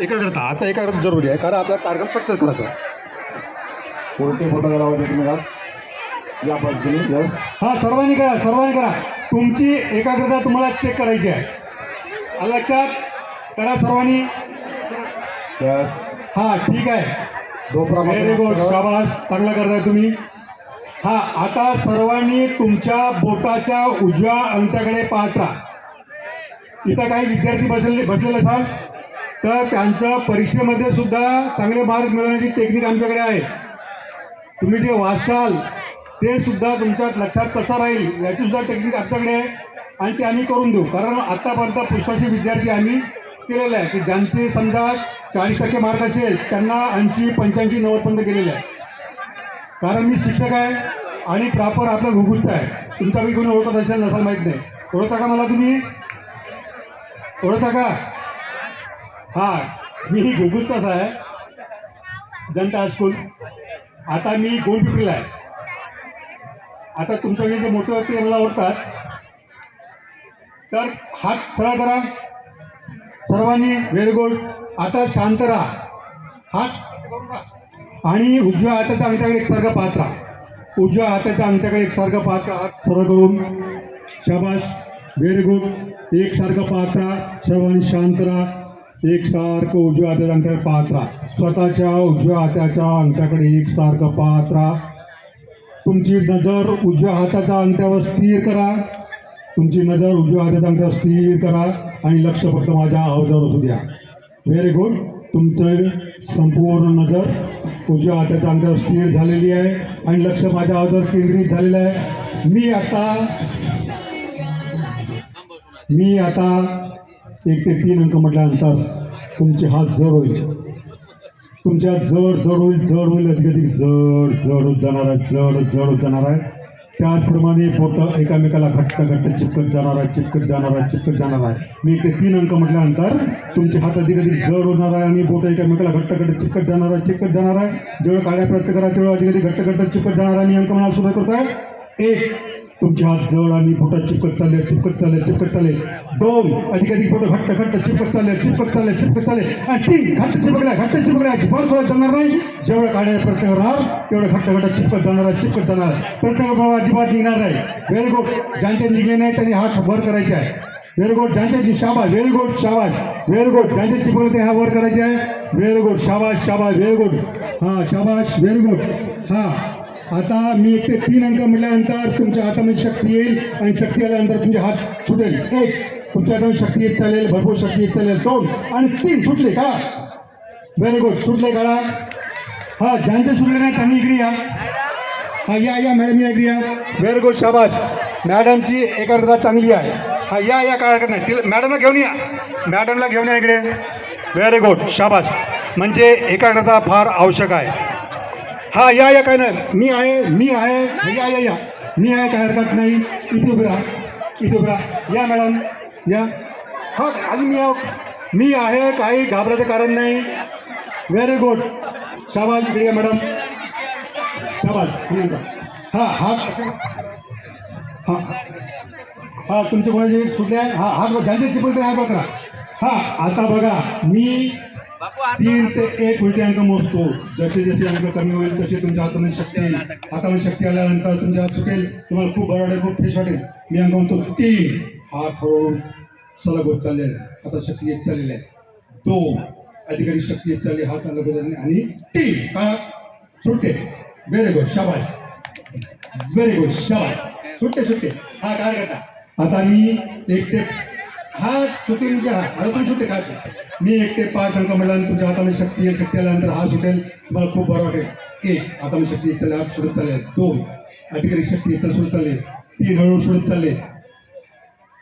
एकाग्रता आता एकाग्रता जरुरी आहे कारण आपला कार्यक्रम सक्सेस करायचा. कोणते फोटो करावा तुम्ही या पद्धतीने यस हा सर्वांनी करा सर्वांनी करा. तुमची एकाग्रता तुम्हाला चेक करायची आहे. लक्षात? करा सर्वांनी. यस हा ठीक आहे. व्हेरी गुड शाबास. चांगलं करताय तुम्ही. हा आता सर्वांनी तुमच्या बोटाच्या उजव्या अंत्याकडे पाहत इथं काही विद्यार्थी बसलेले बसलेले असाल तर त्यांचं परीक्षेमध्ये सुद्धा चांगले मार्क मिळवण्याची टेक्निक आमच्याकडे आहे. तुम्ही जे वाचाल ते सुद्धा तुमच्या लक्षात कसं राहील याची सुद्धा टेक्निक आमच्याकडे आहे आणि ते आम्ही करून देऊ. कारण आत्तापर्यंत पुष्पाशी विद्यार्थी आम्ही केलेले आहे की ज्यांचे समजा चाळीस टक्के मार्क असेल त्यांना ऐंशी पंच्याऐंशी नव्वदपर्यंत गेलेले आहे कारण मी शिक्षक आहे आणि प्रॉपर आपलं घुगुलचा आहे. तुमचा मी कोणी ओळखत असेल नसाल माहीत नाही. ओळखता का मला तुम्ही? ओळखता का हा मी घुगुलचाच आहे. Janata high school. आता मी गोलपिपरीला आहे. आता तुमच्याकडे जे मोठे व्यक्ती मला ओळखतात तर हात सरळ करा. सर्वांनी व्हेरी गुड आता शांत राहा. हात आणि उजव्या हाताच्या एक एकसारखं पाहत राहा उजव्या हाताचा अंगठ्याकडे एकसारखं पाहत राहा हात सरळ करून. शाबाश व्हेरी गुड एकसारखं पाहत राहा सर्वांनी शांत राहा. एकसारखं उजव्या हाताच्या अंगठ्याकडे पाहत राहा. स्वतःच्या उजव्या हाताच्या अंगठ्याकडे एकसारखं पाहत राहा. तुमची नजर उजव्या हाताच्या अंगठ्यावर स्थिर करा. तुमची नजर उजव्या हाताच्या अंगठ्यावर स्थिर करा आणि लक्ष फक्त माझ्या आवाजावर असू द्या. व्हेरी गुड तुमचं संपूर्ण नजर उजव्या हाताच्या अंगठ्यावर स्थिर झालेली आहे आणि लक्ष माझ्या आवाजावर केंद्रित झालेलं आहे. मी आता मी आता एक ते तीन अंक म्हटल्यानंतर तुमचे हात जड होईल. तुमच्या जड जड होईल जड होईल अधिकाधिक जड जड होत जाणार आहे जड जड होत जाणार आहे. त्याचप्रमाणे बोटं एकामेकाला घट्ट घट्ट चिपकत जाणार आहे चिपकत जाणार आहे चिपकत जाणार आहे. मी ते तीन अंक म्हटल्यानंतर तुमचे हात अधिकाधिक जड होणार आहे आणि बोटं एकामेकाला घट्ट घट्ट चिपकत जाणार आहे चिपकत जाणार आहे. जेवढं काळ्या प्रयत्न करा तेवढं अधिकाधिक घट्ट घट्ट चिपकत जाणार आहे. मी अंक म्हणायला सुरू करतोय. एक तुमच्या हात जड आणि बोटं चिपकत चालले चिपकत चालले चिपकत चालले दोन अधिक अधिक बोटं घट्ट घट्ट चिपकत चालले चिपकत चालले चिपकत चालले आणि तीन घट्ट चिपकल्या घट्ट चिपकल्या. अजिबात सोडत जाणार नाही. जेवढं काढायला प्रत्येक राहा तेवढं घट्ट घट्ट चिपकत जाणार आहे चिपकत जाणार. प्रत्येक भाव अजिबात निघणार नाही. व्हेरी गुड ज्यांचे निघले नाही त्यांनी हात वर करायचे आहे. व्हेरी गुड ज्यांच्याची शाबाज व्हेरी गुड शाबाज व्हेरी गुड ज्यांचे चिपकले ते हा वर करायचे आहे. व्हेरी गुड शाबाज शाबाज व्हेरी गुड हां शाबाश व्हेरी गुड हां. आता मी एक ते तीन अंक म्हटल्यानंतर तुमच्या हातामध्ये शक्ती येईल आणि शक्ती आल्यानंतर तुमचे हात सुटेल एक तुमच्या हातामध्ये शक्ती येत चालेल भरपूर शक्ती येत चालेल. दोन आणि तीन सुटले का व्हेरी गुड सुटले काढा हा ज्यांचे सुटले नाही त्यांनी इकडे या. हा या या मॅडम या इकडे या. व्हेरी गुड शाबास. मॅडमची एकाग्रता चांगली आहे. हा या या काय हरकत नाही. तिला मॅडमला घेऊन या. मॅडमला घेऊन या इकडे. व्हेरी गुड शाबास. म्हणजे एकाग्रता फार आवश्यक आहे. हा या या काय नाही मी आहे मी आहे या या या मी आहे काय हरकत नाही इथे उभे राहा इथे उभे राहा या मॅडम या हा आणि मी आहो मी आहे काही घाबरायचं कारण नाही व्हेरी गुड शाबाज इकडे या मॅडम शाबाज तुम्ही हां हा हात हां हा हा तुमचे कोणाचे सुटले हां हा हात ज्यांचे चिपळते हात बघा हा आता बघा मी तीन ते एक उलटे अंक मोजतो? जसे जसे अंक कमी होईल तसे तुमच्या हातामध्ये शक्ती येईल. हातामध्ये शक्ती आल्यानंतर तुमच्या हात सुटेल. तुम्हाला खूप बरं खूप फ्रेश वाटेल. मी अंक म्हणतो तीन. हात हळूहळू सलग होत चाललेला आहे आता शक्ती येत चाललेली आहे. दोन. अधिकारी शक्ती येत चालली हात अलग होत. आणि तीन. का सुटते. व्हेरी गुड शाबाश व्हेरी गुड शाबाश सुटते सुटते. हा काय करता? आता मी एक ते हा सुटेल म्हणजे हा आता तुम्ही सुटे काय? मी एक ते पाच अंक म्हणला तुमच्या हातामध्ये शक्ती आहे शक्ती आल्यानंतर हा सुटेल. मला खूप बरं वाटेल. एक आता मी शक्ती येत हात सुटत चालले दोन. अधिकारी शक्ती येत सुटत चालले तीन हळूहळू सुटत चालले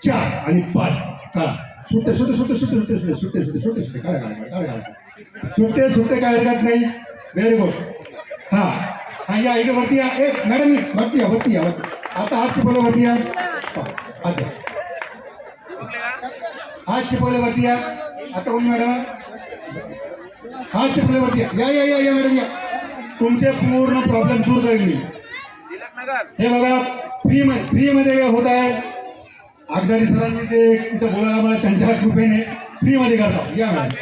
चार आणि पाच. काळा सुटे सुटे सुट्टे सुटे सुटे सुटे सुटे सुटे सुटे सुटे. काळा काळा काळा काळा सुटे सुटे काय हरकत नाही. व्हेरी गुड हां. हां या इकडे वरती या. ए मॅडम वरती या वरती या आता हात शिपवलं वरती या. आता हात द्या. शिपवले वरती या. आता कोण मॅडम? हात शिपवले वरती या या या या मॅडम या. तुमचे पूर्ण प्रॉब्लेम दूर करेल मी. हे बघा फ्री मध्ये फ्रीमध्ये होत आहे. आगदारी सरांनी जे इथं बोलायला मला त्यांच्या कृपेने फ्रीमध्ये करता. या मॅडम.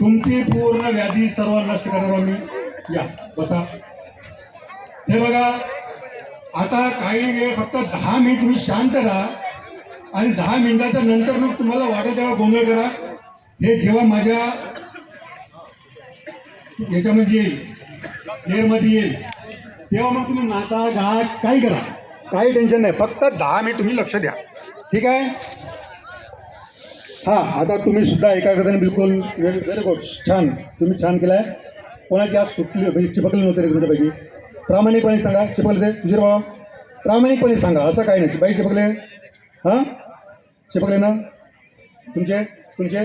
तुमची पूर्ण व्याधी सर्व नष्ट करणार आम्ही. या बसा. हे बघा आता काही वेळ फक्त दहा मिनिट तुम्ही शांत राहा. आणि दहा मिनिटाच्या नंतर मग तुम्हाला वाटत तेव्हा गोंधळ करा. हे जेव्हा माझ्या. याच्यामध्ये येईल. एअरमध्ये येईल. तेव्हा मग तुम्ही नाचा गा काही करा. काही टेन्शन नाही. फक्त दहा मिनिट तुम्ही लक्ष द्या. ठीक आहे? हां आता तुम्ही सुद्धा एकाग्रतेने बिलकुल व्हेरी व्हेरी गुड छान. तुम्ही छान केलं आहे कोणाची आज सुटली? म्हणजे चिपकली नव्हते रे तुमच्यापैकी. प्रामाणिकपणे सांगा. चिपकले ते? तुझे बाबा प्रामाणिकपणे सांगा. असं काही नाही. बाई चिपकले. हां? चिपकले ना तुमचे तुमचे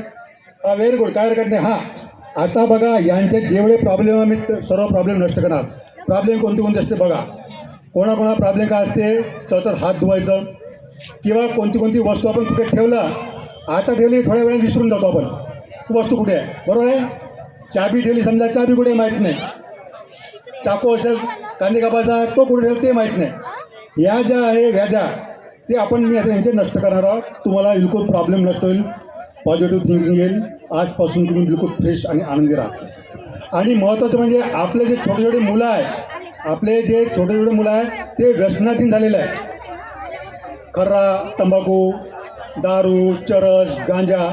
हा व्हेरी गुड काय हरकत नाही. हां आता बघा यांचे जेवढे प्रॉब्लेम आम्ही ते सर्व प्रॉब्लेम नष्ट करणार. प्रॉब्लेम कोणते कोणते असते बघा. कोणाकोणा प्रॉब्लेम काय असते सतत हात धुवायचं. किंवा कोणती कोणती वस्तू आपण कुठे ठेवला आता ठेवली थोड्या वेळाने विसरून जातो आपण. वस्तू कुठे आहे? बरोबर आहे? चाबी ठेवली समजा चाबी कुठे माहीत नाही. चाकू असेल कांदे कापायचा तो कुठे ठेवला ते माहीत नाही. या ज्या आहे व्याध्या ते आपण मी आता यांचे नष्ट करणार आहोत. तुम्हाला बिलकुल प्रॉब्लेम नष्ट होईल. पॉझिटिव्ह थिंकिंग येईल. आजपासून तुम्ही बिलकुल फ्रेश आणि आनंदी राहा. आणि महत्त्वाचं म्हणजे आपले जे छोटे छोटे मुलं आहे आपले जे छोटे छोटे मुलं आहे ते व्यसनाधीन झालेलं आहे खर्रा तंबाखू दारू चरस गांजा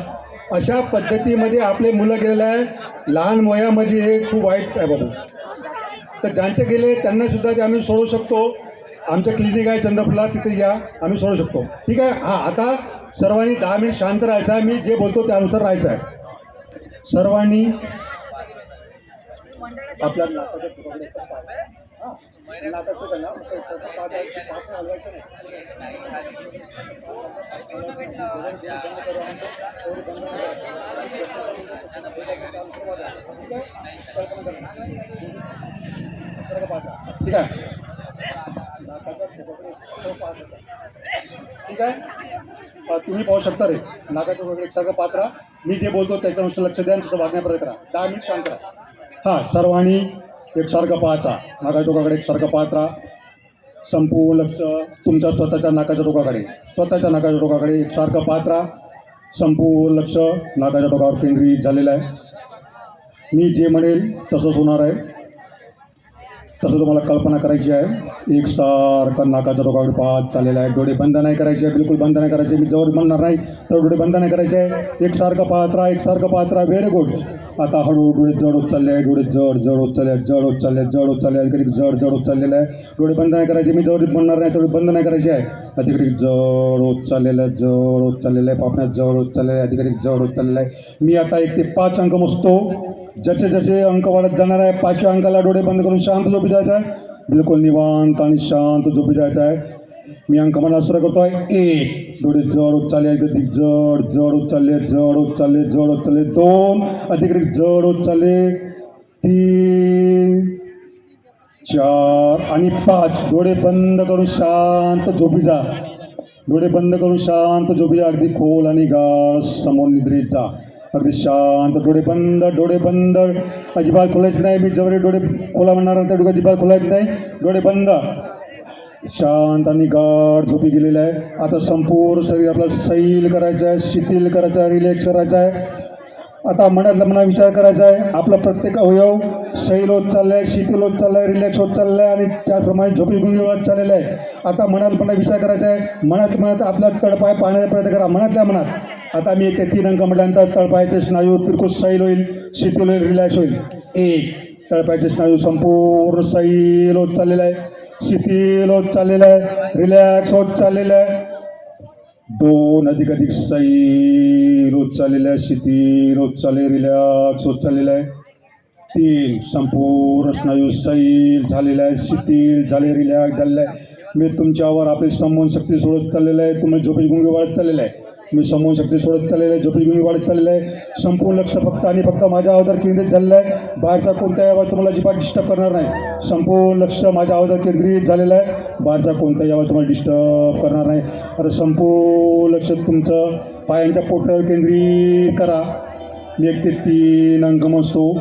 अशा पद्धतीमध्ये आपले मुलं गेलेलं आहे लहान वयामध्ये हे खूप वाईट आहे बाबू. तर ज्यांचे गेले त्यांनासुद्धा ते आम्ही सोडू शकतो. आमचं क्लिनिक आहे चंद्रपूरला. तिथे या. आम्ही सोडू शकतो. ठीक आहे? हां आता सर्वांनी दहा मिनिट शांत राहायचं आहे. मी जे बोलतो त्यानुसार राहायचं आहे. सर्वांनी आपल्या ठीक आहे? ठीक आहे? तुम्ही पाहू शकता रे. नाकाचं वगैरे सगळं पात्रा मी जे बोलतो त्याच्यानुसार लक्ष द्या तसं वागण्या प्रयत्न करा. दहा मिनिट शांत राहा. हां सर्वांनी एकसारखं पाहत राहा. नाकाच्या टोकाकडे एकसारखं पात्रा संपूर्ण लक्ष तुमच्या स्वतःच्या नाकाच्या टोकाकडे. स्वतःच्या नाकाच्या टोकाकडे एकसारखं पात्रा संपूर्ण लक्ष नाकाच्या टोकावर केंद्रित झालेलं आहे. मी जे म्हणेल तसंच होणार आहे. तसं तुम्हाला कल्पना करायची आहे. एकसारखं नाकाच्या रोगाकडे पाहत चाललेला आहे. डोळे बंद नाही करायचे आहे बिलकुल बंद नाही करायचे. मी जवळ म्हणणार नाही तर डोळे बंद नाही करायचे. आहे एकसारखं पाहत राहा एकसारखं पाहत राहा व्हेरी गुड आता हळूहळू डोळे जड होत चालले आहे डोळे जड जड होत चालले आहेत. जड होत चालले आहेत. जड होत चालले आहेत. कधी जड जड होत चाललेलं आहे. डोळे बंद नाही करायचे. मी जवळ म्हणणार नाही तेवढे बंद नाही करायचे आहे. अधिकारी जड होत चाललेलं आहे. जड होत चाललेलं आहे. पापण्यात जड होत चाललेलं आहे. अधिकारी जड होत चाललेलं आहे. मी आता एक ते पाच अंक मोजतो. जसे जसे अंक वाढत जाणार आहे पाचव्या अंकाला डोळे बंद करून शांत झोपी जायचं आहे बिलकुल निवांत आणि शांत झोपी जायचं आहे मी अंक मला सुरू करतो आहे एक. डोळे जड होत चालले आहेत अधिक जड जड होत चालले जड होत चालले जड होत चालले दोन. अधिक जड होत चालले तीन. चार. आणि पाच. डोळे बंद करून शांत झोपी जा. डोळे बंद करून शांत झोपी जा. अगदी खोल आणि गाढ समोर निद्रेत जा. अगदी शांत डोळे बंद डोळे बंद. अजिबात खोलायचे नाही मी जवळ डोळे खोला म्हणणार नाही डोळे अजिबात खोलायचे नाही. डोळे बंद. शांत आणि गाढ झोपी गेलेलं आहे. आता संपूर्ण शरीर आपलं सैल करायचं आहे शिथिल करायचं आहे रिलॅक्स करायचं आहे. आता मनातला मना विचार करायचा आहे. आपला प्रत्येक अवयव सैल होत चालला आहे शिथिल होत चालला आहे रिलॅक्स होत चालला आहे आणि त्याचप्रमाणे झोपी गुंगी होत चाललेलं आहे. आता मनात मनात विचार करायचा आहे. मनात मनात आपला तळपाय पाहण्याचा प्रयत्न करा. मनातल्या मनात. आता मी एक ते तीन अंक म्हटल्यानंतर तळपायाचे स्नायू बिलकुल सैल होईल शिथिल होईल रिलॅक्स होईल. एक तळपायाचे स्नायू संपूर्ण सैल होत चाललेलं आहे. शिथिल होत चाललेलं आहे रिलॅक्स होत चाललेलं आहे. दोन अधिक अधिक सैल रोज चाललेलं आहे शिथिल रोज चालले रिलॅक्स होत चाललेलं आहे. तीन संपूर्ण स्नायू सैल झालेला आहे शिथिल झाले रिलॅक्स झालेलं आहे मी तुमच्यावर आपली समोन शक्ती सोडत चाललेलं आहे. तुम्ही झोपेची गुंगे वाढत चाललेलं आहे. मी समोर शक्ती सोडत चाललेलं आहे झोपडी गुंगी वाढत चाललेलं आहे संपूर्ण लक्ष फक्त आणि फक्त माझ्या अवधार केंद्रित झालेलं आहे. बाहेरचा कोणत्याही आवाज तुम्हाला अजिबात डिस्टर्ब करणार नाही. संपूर्ण लक्ष माझ्या अवधार केंद्रित झालेलं आहे. बाहेरचा कोणताही आवाज तुम्हाला डिस्टर्ब करणार नाही. आता संपूर्ण लक्ष तुमचं पायांच्या पोटावर केंद्रित करा. मी एक ते तीन अंक मोजतो.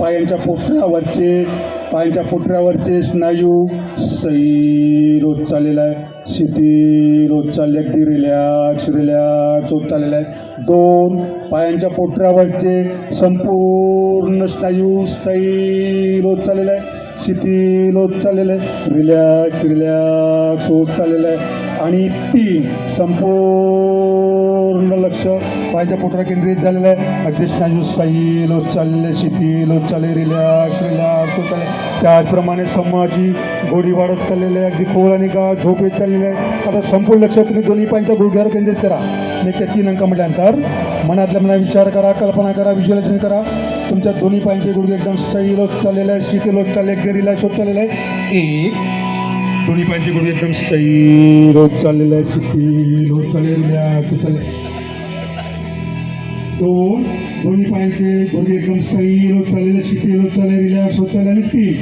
पायांच्या पोटावरचे पायांच्या पोटऱ्यावरचे स्नायू सई रोज चाललेला आहे. शिती रोज चालले अगदी रिलॅक्स रिलॅक्स होत चाललेला आहे. दोन पायांच्या पोटऱ्यावरचे संपूर्ण स्नायू सई रोज चाललेला आहे. शिथिल होत चाललेलं आहे. रिलॅक्स रिलॅक्स होत चाललेलं आहे. आणि तीन संपूर्ण लक्ष पायाच्या पोटरा केंद्रित झालेलं आहे. अगदी स्नायू सैल होत शिथिल होत चालले रिलॅक्स रिलॅक्स होत आहे त्याचप्रमाणे समाजी गोडी वाढत चाललेली आहे. अगदी कोळ आणि का झोप येत चाललेली आहे. आता संपूर्ण लक्ष तुम्ही दोन्ही पायांच्या गुडघ्यावर केंद्रित करा. मी त्या तीन अंक म्हटल्यानंतर मनातल्या मनात विचार करा कल्पना करा व्हिज्युअलायझेशन करा. तुमच्या दोन्ही पायांचे गुडघे एकदम सैल होत चाललेले आहे. शिथिल होत चालले अगदी रिलॅक्स होत चाललेलं आहे. एक. दोन्ही पायांचे गुडघे एकदम सैल होत चाललेले आहे. शिथिल होत चालले रिलॅक्स तो दोन्ही पायांचे गुडघे एकदम सैल होत चाललेले शिथिल होत चालले रिलॅक्स होत चालले आणि तीन.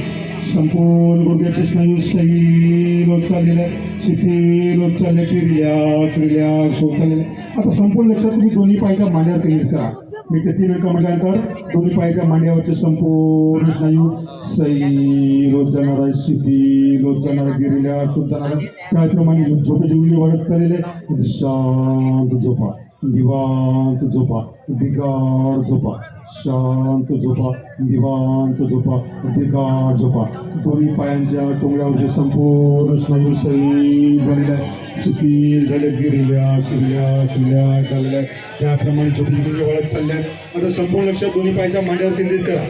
संपूर्ण गुडघ्याचे स्नायू सैल होत चाललेले आहे शिथिल होत चालले की रिलॅक्स रिलॅक्स होत चाललेले. आता संपूर्ण लक्षात तुम्ही दोन्ही पायाच्या मांड्यावर केंद्रित करा. मी ते तीन अंक म्हटल्यानंतर दोन्ही पायाच्या मांड्यावरचे संपूर्ण स्नायू सैल होत जाणार आहे शिथिल होत जाणार आहे की रिलॅक्स होत जाणार आहे त्याचप्रमाणे झोपेची उली वाढत चाललेले शांत झोपा. निवांत झोपा बिगाड झोपा. शांत झोपा निवांत झोपा बिगाड झोपा. दोन्ही पायांच्या टोंगळ्यावरचे संपूर्ण स्नायू सैल झालेले आहे. शिथिल झाले की शिरल्या शिरल्या रिलॅक्स त्याप्रमाणे छोटी छोटी वाढत चालल्या. आता संपूर्ण लक्ष दोन्ही पायाच्या मांड्यावर केंद्रित करा.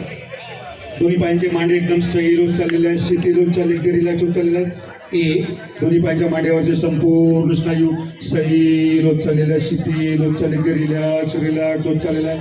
दोन्ही पायांचे मांडे एकदम सैल होत चाललेले आहेत शिथिल होत चालले की रिलॅक्स चाललेले आहेत. ए दोन्ही पायच्या मांड्यावरचे संपूर्ण स्नायू सही रोज चाललेला आहेत शिथिल होत चालले रिलॅक्स रिलॅक्स रोज चाललेला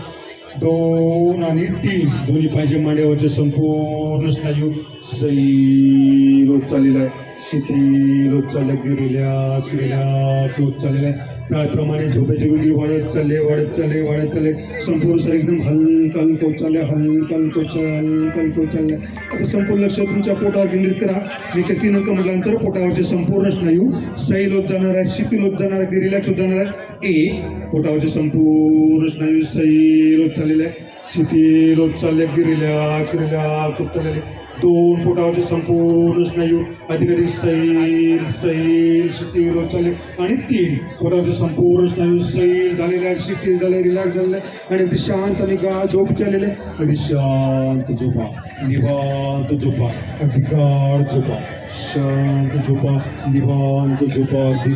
दोन आणि तीन. दोन्ही पायच्या मांड्यावरचे संपूर्ण स्नायू सही रोज चाललेला आहे शिथिल होत चालले की रिलॅक्स रिलॅक्स होत चाललेला आहे त्याचप्रमाणे झोपेची गुंगी वाढत चालले वाढत चालले वाढत चालले. संपूर्ण सर एकदम हलकं हलकं होत चालले हलकं हलकं हलकं हलकं आता संपूर्ण लक्ष तुमच्या पोटावर केंद्रित करा. मी ते तीन अंक म्हटल्यानंतर पोटावरचे संपूर्ण स्नायू सैल होत जाणार आहे शिथिल होत जाणार आहे की रिलॅक्स होत जाणार आहे. की पोटावरचे संपूर्ण स्नायू सैल होत चाललेले आहे शिथिल होत चालले की रिलॅक्स रिलॅक्स होत चाललेले दोन फुटावरचे संपूर्ण स्नायू अधिक अधिक सैल सैल शिथिल होत चालले आणि तीन फुटावरचे संपूर्ण स्नायू सैल झालेले आहेत. शिथिल झाले रिलॅक्स झालेले आणि अगदी शांत आणि गा झोप केलेले अगदी शांत झोपा निवांत झोपा अगदी गाढ झोपा. शांत झोपा निवांत झोपा अगदी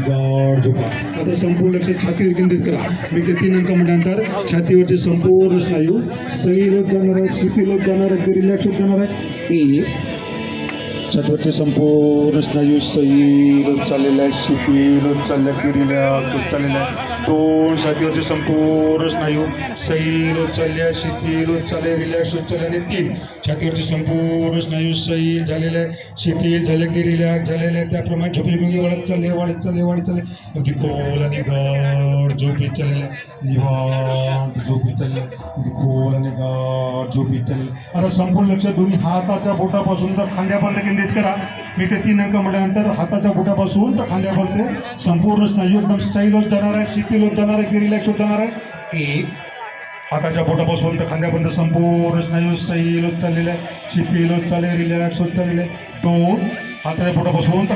झोपा. आता संपूर्ण लक्ष छातीवर केंद्रित करा. मी ते तीन अंक म्हटल्यानंतर छातीवरचे संपूर्ण स्नायू सैल होत जाणार आहे शिथिल होत जाणार आहे रिलॅक्स होत जाणार आहे एक. छातीवरचे संपूर्ण स्नायू सैल होत चाललेले आहे शिथिल होत चालले की रिलॅक्स होत चाललेले आहे. दोन छातीवरचे संपूर्ण स्नायू हो. सैल होत चालले शिथिल होत चालले रिलॅक्स होत चालले आणि तीन छातीवरचे संपूर्ण स्नायू हो. सैल झालेले आहे शिथिल झाले की रिलॅक्स झालेले आहे त्याप्रमाणे झोपली गुंगी वाढत चालले वाढत चालले वाढत चालले. अगदी खोल आणि गड झोप येत चाललेलं आहे निवांत झोप येत चालले. अगदी खोल आणि गड झोप येत आता संपूर्ण लक्ष दोन्ही हाताच्या बोटापासून तर खांद्यापर्यंत केंद्रित करा. मी ते तीन अंक म्हटल्यानंतर हाताच्या बोटापासून तर खांद्यापर्यंत संपूर्ण स्नायू एकदम सैल होत जाणार आहे शिथिल होत जाणार आहे की रिलॅक्स होत जाणार आहे. एक हाताच्या बोटापासून तर खांद्यापर्यंत संपूर्ण स्नायू सैल होत चाललेला आहे शिथिल होत चालले रिलॅक्स होत चाललेलं आहे. दोन हाताच्या बोटापासून तर